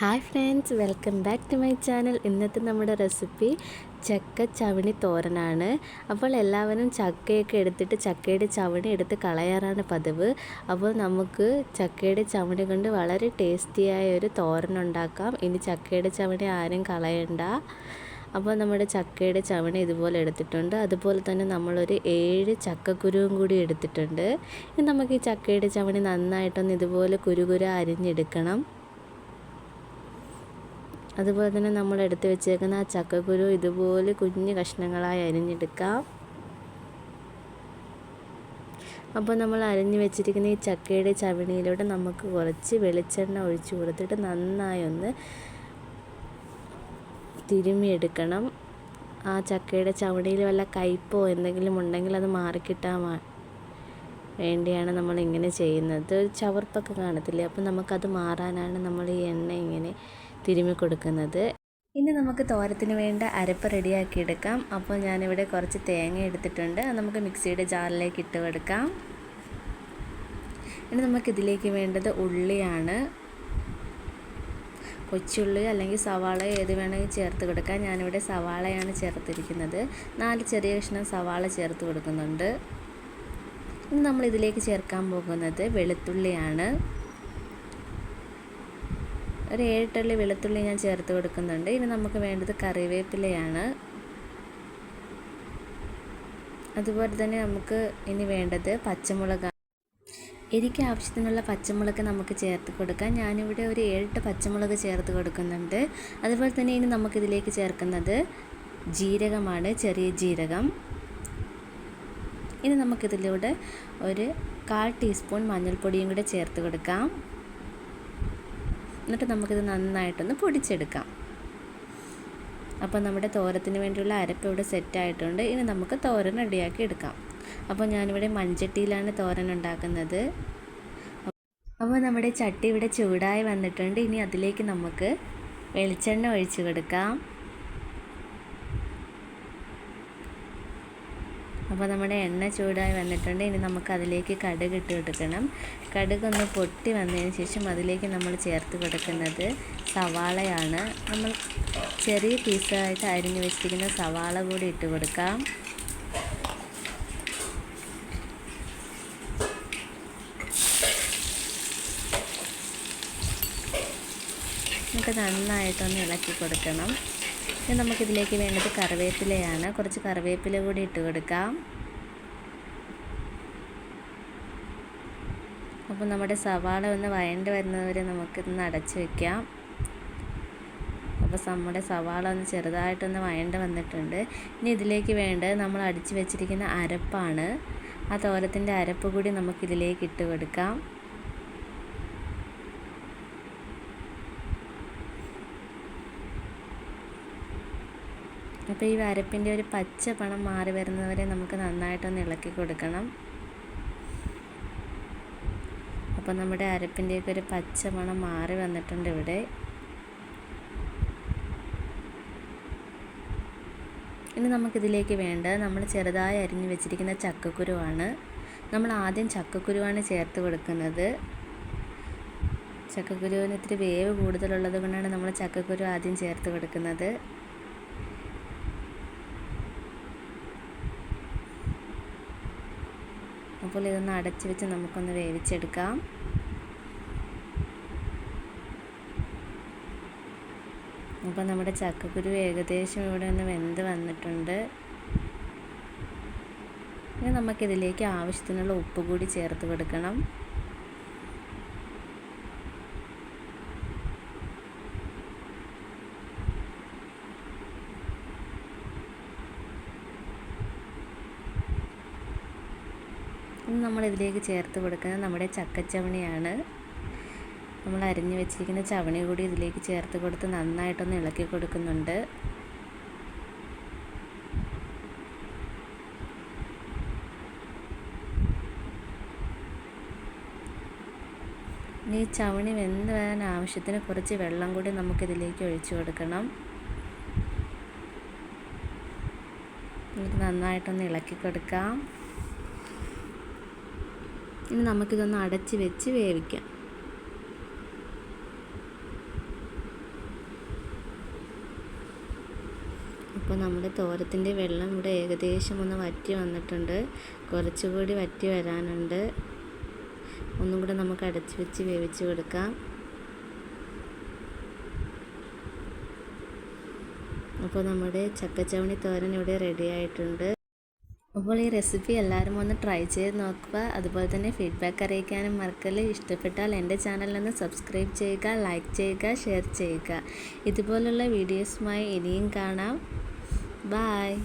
Hi friends welcome back to my channel ഇന്നത്തെ നമ്മുടെ recipe ചക്ക ചവണി തോരനാണ്. അപ്പോൾ എല്ലാവരും ചക്കയൊക്കെ എടുത്തിട്ട് ചക്കയുടെ ചവണി എടുത്ത് കളയാറാണ് പതിവ്. അപ്പോൾ നമുക്ക് ചക്കയുടെ ചവണി കൊണ്ട് വളരെ ടേസ്റ്റിയായ ഒരു തോരൻ ഉണ്ടാക്കാം. ഇനി ചക്കയുടെ ചവണി ആരും കളയണ്ട. അപ്പോൾ നമ്മുടെ ചക്കയുടെ ചവണി ഇതുപോലെ എടുത്തിട്ടുണ്ട്. അതുപോലെ തന്നെ നമ്മളൊരു ഏഴ് ചക്കക്കുരുവും കൂടി എടുത്തിട്ടുണ്ട്. ഇനി നമുക്ക് ഈ ചക്കയുടെ ചവണി നന്നായിട്ടൊന്ന് ഇതുപോലെ കുരുകുര അരിഞ്ഞെടുക്കണം. അതുപോലെ തന്നെ നമ്മൾ എടുത്ത് വെച്ചേക്കുന്ന ആ ചക്കക്കുരു ഇതുപോലെ കുഞ്ഞു കഷ്ണങ്ങളായി അരിഞ്ഞെടുക്കാം. അപ്പോൾ നമ്മൾ അരിഞ്ഞു വെച്ചിരിക്കുന്ന ഈ ചക്കയുടെ ചവിണിയിലൂടെ നമുക്ക് കുറച്ച് വെളിച്ചെണ്ണ ഒഴിച്ചു കൊടുത്തിട്ട് നന്നായി ഒന്ന് തിരുമിയെടുക്കണം ആ ചക്കയുടെ ചവിടിയിൽ വല്ല കയ്പോ എന്തെങ്കിലും ഉണ്ടെങ്കിൽ അത് മാറിക്കിട്ടാൻ വേണ്ടിയാണ് നമ്മൾ ഇങ്ങനെ ചെയ്യുന്നത്. ചവർപ്പൊക്കെ കാണത്തില്ലേ? അപ്പോൾ നമുക്കത് മാറാനാണ് നമ്മൾ ഈ എണ്ണ ഇങ്ങനെ തിരുമ്മി കൊടുക്കുന്നത്. ഇനി നമുക്ക് തോരത്തിന് വേണ്ട അരപ്പ് റെഡിയാക്കി എടുക്കാം. അപ്പോൾ ഞാനിവിടെ കുറച്ച് തേങ്ങ എടുത്തിട്ടുണ്ട്. നമുക്ക് മിക്സിയുടെ ജാറിലേക്ക് ഇട്ട് കൊടുക്കാം. ഇനി നമുക്കിതിലേക്ക് വേണ്ടത് ഉള്ളിയാണ്. കൊച്ചുള്ളി അല്ലെങ്കിൽ സവാള ഏത് വേണമെങ്കിൽ ചേർത്ത് കൊടുക്കാം. ഞാനിവിടെ സവാളയാണ് ചേർത്തിരിക്കുന്നത്. നാല് ചെറിയ കഷ്ണം സവാള ചേർത്ത് കൊടുക്കുന്നുണ്ട്. ഇനി നമ്മൾ ഇതിലേക്ക് ചേർക്കാൻ പോകുന്നത് വെളുത്തുള്ളിയാണ്. ഒരു ഏഴെട്ടള്ളി വെളുത്തുള്ളി ഞാൻ ചേർത്ത് കൊടുക്കുന്നുണ്ട്. ഇനി നമുക്ക് വേണ്ടത് കറിവേപ്പിലയാണ്. അതുപോലെ തന്നെ നമുക്ക് ഇനി വേണ്ടത് പച്ചമുളക് എനിക്ക് ആവശ്യത്തിനുള്ള പച്ചമുളക് നമുക്ക് ചേർത്ത് കൊടുക്കാം. ഞാനിവിടെ ഒരു ഏഴെട്ട് പച്ചമുളക് ചേർത്ത് കൊടുക്കുന്നുണ്ട്. അതുപോലെ തന്നെ ഇനി നമുക്കിതിലേക്ക് ചേർക്കുന്നത് ജീരകമാണ് ചെറിയ ജീരകം. ഇനി നമുക്കിതിലൂടെ ഒരു കാൽ ടീസ്പൂൺ മഞ്ഞൾപ്പൊടിയും കൂടെ ചേർത്ത് കൊടുക്കാം. എന്നിട്ട് നമുക്കിത് നന്നായിട്ടൊന്ന് പൊടിച്ചെടുക്കാം. അപ്പോൾ നമ്മുടെ തോരത്തിന് വേണ്ടിയുള്ള അരപ്പ് ഇവിടെ സെറ്റായിട്ടുണ്ട് ഇനി നമുക്ക് തോരൻ റെഡിയാക്കി എടുക്കാം. അപ്പോൾ ഞാനിവിടെ മൺചട്ടിയിലാണ് തോരൻ ഉണ്ടാക്കുന്നത്. അപ്പോൾ നമ്മുടെ ചട്ടി ഇവിടെ ചൂടായി വന്നിട്ടുണ്ട്. ഇനി അതിലേക്ക് നമുക്ക് വെളിച്ചെണ്ണ ഒഴിച്ച് കൊടുക്കാം. അപ്പോൾ നമ്മുടെ എണ്ണ ചൂടായി വന്നിട്ടുണ്ട്. ഇനി നമുക്ക് അതിലേക്ക് കടുക് ഇട്ട് കൊടുക്കണം. കടുക് ഒന്ന് പൊട്ടി വന്നതിന് ശേഷം അതിലേക്ക് നമ്മൾ ചേർത്ത് കൊടുക്കുന്നത് സവാളയാണ്. നമ്മൾ ചെറിയ പീസായിട്ട് അരിഞ്ഞ് വെച്ചിരിക്കുന്ന സവാള കൂടി ഇട്ട് കൊടുക്കാം. നമുക്ക് നന്നായിട്ടൊന്ന് ഇളക്കി കൊടുക്കണം. ഇനി നമുക്കിതിലേക്ക് വേണ്ടത് കറിവേപ്പിലയാണ്. കുറച്ച് കറിവേപ്പില കൂടി ഇട്ട് കൊടുക്കാം. അപ്പോൾ നമ്മുടെ സവാള ഒന്ന് വയണ്ട് വരുന്നതുവരെ നമുക്കിതൊന്ന് അടച്ചു വെക്കാം. അപ്പോൾ നമ്മുടെ സവാള ഒന്ന് ചെറുതായിട്ടൊന്ന് വയണ്ട് വന്നിട്ടുണ്ട്. ഇനി ഇതിലേക്ക് വേണ്ടത് നമ്മൾ അടിച്ചു വെച്ചിരിക്കുന്ന അരപ്പാണ്. ആ തോരത്തിന്റെ അരപ്പ് കൂടി നമുക്കിതിലേക്ക് ഇട്ട് കൊടുക്കാം. അപ്പോൾ ഈ വരപ്പിന്റെ ഒരു പച്ച പണം മാറി വരുന്നവരെ നമുക്ക് നന്നായിട്ടൊന്ന് ഇളക്കി കൊടുക്കണം. അപ്പോൾ നമ്മുടെ അരപ്പിന്റെയൊക്കെ ഒരു പച്ച മണം മാറി വന്നിട്ടുണ്ട് ഇവിടെ. ഇനി നമുക്കിതിലേക്ക് വേണ്ടത് നമ്മൾ ചെറുതായി അരിഞ്ഞു വെച്ചിരിക്കുന്ന ചക്കക്കുരുവാണ്. നമ്മൾ ആദ്യം ചക്കക്കുരുവാണ് ചേർത്ത് കൊടുക്കുന്നത്. ചക്കക്കുരുവിന് ഇത്തിരി വേവ് കൂടുതലുള്ളത് കൊണ്ടാണ് നമ്മൾ ചക്കക്കുരു ആദ്യം ചേർത്ത് കൊടുക്കുന്നത്. അപ്പോൾ ഇതൊന്ന് അടച്ചു വെച്ച് നമുക്കൊന്ന് വേവിച്ചെടുക്കാം. അപ്പോൾ നമ്മുടെ ചക്കക്കുരു ഏകദേശം ഇവിടെ ഒന്ന് വെന്ത് വന്നിട്ടുണ്ട്. ഇനി നമുക്കിതിലേക്ക് ആവശ്യത്തിനുള്ള ഉപ്പ് കൂടി ചേർത്ത് കൊടുക്കണം. ഇനി നമ്മൾ ഇതിലേക്ക് ചേർത്ത് കൊടുക്കുന്നത് നമ്മുടെ ചക്കച്ചവണിയാണ്. നമ്മൾ അരിഞ്ഞു വെച്ചിരിക്കുന്ന ചവണി കൂടി ഇതിലേക്ക് ചേർത്ത് കൊടുത്ത് നന്നായിട്ടൊന്ന് ഇളക്കി കൊടുക്കുന്നുണ്ട്. ഈ ചവണി വെന്ത് വരാൻ ആവശ്യത്തിന് കുറച്ച് വെള്ളം കൂടി നമുക്കിതിലേക്ക് ഒഴിച്ചു കൊടുക്കണം. നന്നായിട്ടൊന്ന് ഇളക്കി കൊടുക്കാം. ഇനി നമുക്കിതൊന്ന് അടച്ച് വെച്ച് വേവിക്കാം. അപ്പോൾ നമ്മുടെ തോരത്തിന്റെ വെള്ളം ഇവിടെ ഏകദേശം ഒന്ന് വറ്റി വന്നിട്ടുണ്ട്. കുറച്ചുകൂടി വറ്റി വരാനുണ്ട്. ഒന്നും കൂടെ നമുക്ക് അടച്ച് വെച്ച് വേവിച്ച് കൊടുക്കാം. അപ്പോൾ നമ്മുടെ ചക്കച്ചവണി തോരൻ ഇവിടെ റെഡി ആയിട്ടുണ്ട്. അപ്പോൾ ഈ റെസിപ്പി എല്ലാവരും ഒന്ന് ട്രൈ ചെയ്ത് നോക്കുക. അതുപോലെ തന്നെ ഫീഡ്ബാക്ക് അറിയിക്കാനും മറക്കൽ ഇഷ്ടപ്പെട്ടാൽ എന്റെ ചാനലൊന്ന് സബ്സ്ക്രൈബ് ചെയ്യുക ലൈക്ക് ചെയ്യുക ഷെയർ ചെയ്യുക. ഇതുപോലുള്ള വീഡിയോസുമായി ഇനിയും കാണാം. ബായ്